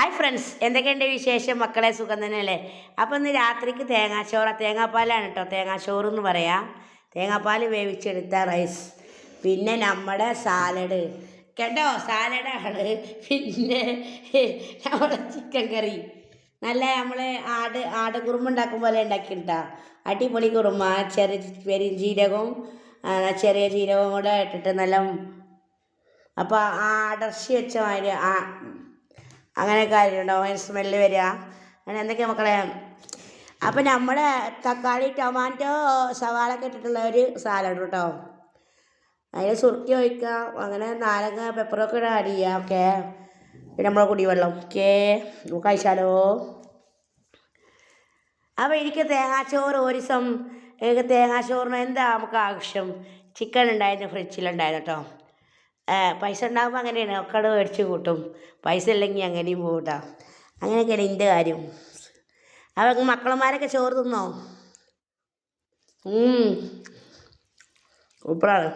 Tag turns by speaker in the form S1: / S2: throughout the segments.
S1: Hi friends എന്തൊക്കെയുണ്ട് വിശേഷം? മക്കളെ സുഖം തന്നെയല്ലേ? അപ്പോൾ ഇന്ന് രാത്രിക്ക് തേങ്ങാച്ചോറ തേങ്ങാപ്പാലാണ് കേട്ടോ. തേങ്ങാച്ചോറ് എന്ന് പറയാം. തേങ്ങാപ്പാൽ വേവിച്ചെടുത്ത റൈസ്. പിന്നെ നമ്മുടെ സാലഡ്. കേട്ടോ സാലഡാണ്. പിന്നെ നമ്മുടെ ചിക്കൻ കറി. നല്ല നമ്മൾ ആട് ആട് കുറുമ ഉണ്ടാക്കും പോലെ ഉണ്ടാക്കിയിട്ടാ. അടിപൊളി കുറുമ ചെറിയ പെരിഞ്ചീരകവും ചെറിയ ജീരകവും കൂടെ ഇട്ടിട്ട് നല്ല അപ്പോൾ ആ അടർച്ച വെച്ച മാതിരി അങ്ങനെ കാര്യമുണ്ടോ അതിന് സ്മെല്ല് വരിക. അങ്ങനെ എന്തൊക്കെ മക്കളെ? അപ്പം നമ്മുടെ തക്കാളി ടൊമാറ്റോ സവാള ഒക്കെ ഇട്ടിട്ടുള്ള ഒരു സാലഡ് കേട്ടോ. അതിൽ സുറുക്കി ഒഴിക്കാം. അങ്ങനെ നാരങ്ങ പെപ്പറൊക്കെ ഇടാൻ ആഡ് ചെയ്യാം. ഓക്കെ. പിന്നെ നമ്മളെ കുടിവെള്ളം. ഓക്കെ. നമുക്ക് കഴിച്ചാലോ? അപ്പോൾ എനിക്ക് തേങ്ങാച്ചോറ് ഒരു ദിവസം എനിക്ക് തേങ്ങാച്ചോറിന് എന്താ നമുക്ക് ആവശ്യം? ചിക്കൻ ഉണ്ടായിരുന്നു ഫ്രിഡ്ജിലുണ്ടായിരുന്നു കേട്ടോ. പൈസ ഉണ്ടാകുമ്പോൾ അങ്ങനെയാണ്. ഒക്കെ അവിടെ മേടിച്ച് കൂട്ടും. പൈസ ഇല്ലെങ്കിൽ അങ്ങനെയും പോകട്ടോ അങ്ങനെയൊക്കെയാണ് എന്റെ കാര്യം. അപ്പോൾ മക്കളന്മാരൊക്കെ ചോറ് തിന്നോ. സൂപ്പറാണ്.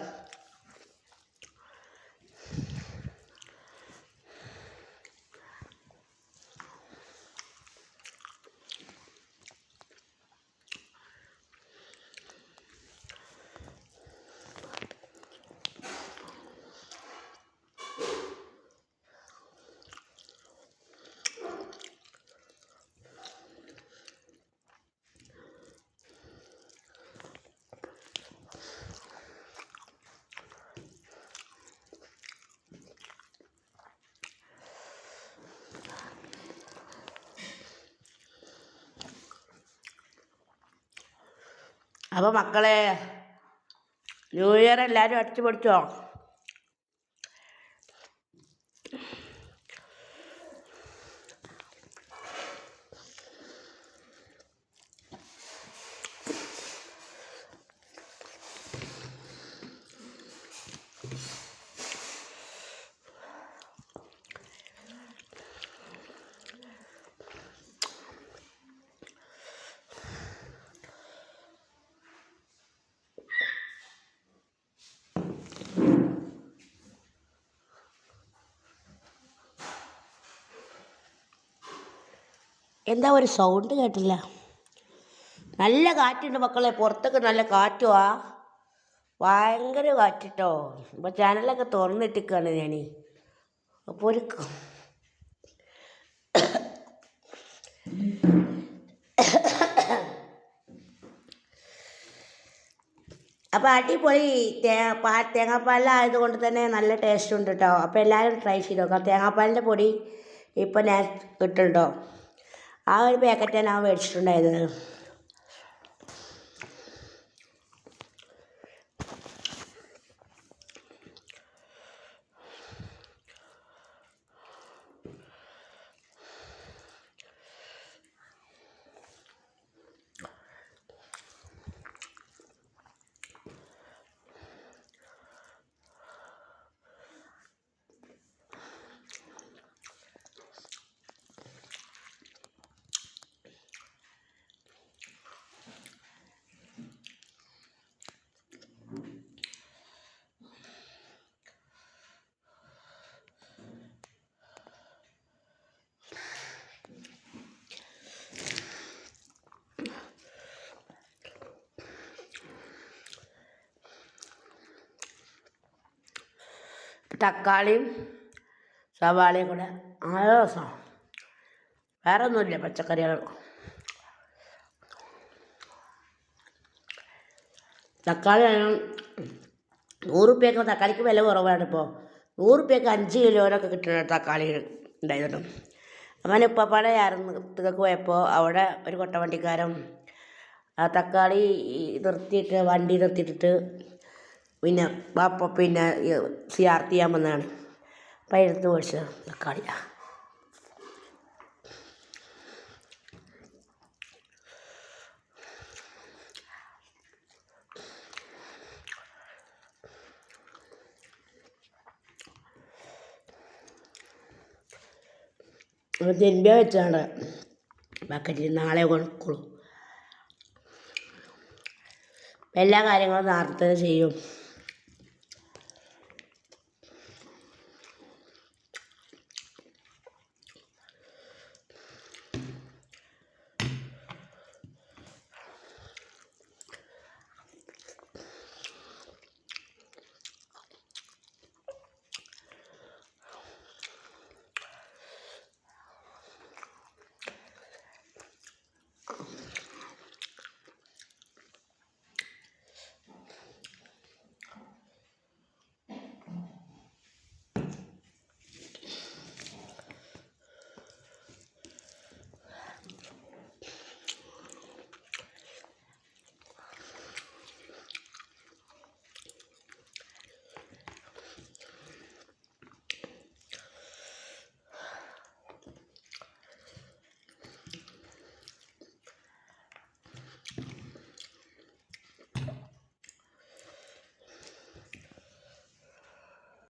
S1: അപ്പോൾ മക്കളെ ന്യൂ ഇയർ എല്ലാവരും അടിച്ചു പൊടിച്ചോ എന്താ ഒരു സൗണ്ട് കേട്ടില്ല. നല്ല കാറ്റുണ്ട് മക്കളെ പുറത്തൊക്കെ നല്ല കാറ്റുവാ. ഭയങ്കര കാറ്റിട്ടോ. ഇപ്പോൾ ചാനലൊക്കെ തുറന്നിട്ടിക്കാണ് ഞാൻ അപ്പോൾ ഒരു അപ്പോൾ അടിപൊളി തേ പാ തേങ്ങാപ്പാലായത് കൊണ്ട് തന്നെ നല്ല ടേസ്റ്റ് ഉണ്ട് കേട്ടോ അപ്പോൾ എല്ലാവരും ട്രൈ ചെയ്ത് നോക്കാം. തേങ്ങാപ്പാലിന്റെ പൊടി ഇപ്പോൾ ഞാൻ കിട്ടുന്നുണ്ടോ ആ ഒരു പാക്കറ്റാണ് ഞാൻ മേടിച്ചിട്ടുണ്ടായത് തക്കാളിയും സവാളയും കൂടെ. നല്ല രസമാണ് വേറെ ഒന്നുമില്ല പച്ചക്കറികൾ. തക്കാളി നൂറുപ്യക്ക് നൂറ് റുപ്യക്ക് തക്കാളിക്ക് വില കുറവാണ് ഇപ്പോൾ നൂറ് റുപ്യക്ക് അഞ്ച് കിലോനൊക്കെ കിട്ടുന്ന തക്കാളി ഉണ്ടായിരുന്നു. അങ്ങനെ ഉപ്പപ്പാടെ ഇറന്നത്തേക്ക് പോയപ്പോൾ അവിടെ ഒരു കൊട്ടവണ്ടിക്കാരൻ ആ തക്കാളി നിർത്തിയിട്ട് വണ്ടി നിർത്തിയിട്ടിട്ട് പിന്നെ വാപ്പ പിന്നെ സിയാർത്ത് ചെയ്യാൻ വന്നതാണ്. അപ്പം എടുത്ത് മേടിച്ചത് തക്കാളി തിരുമ്പിയ വെച്ചാണ്. ബക്കറ്റിൽ നാളെ കൊടുക്കുള്ളൂ. എല്ലാ കാര്യങ്ങളും നേരത്തെ ചെയ്യും.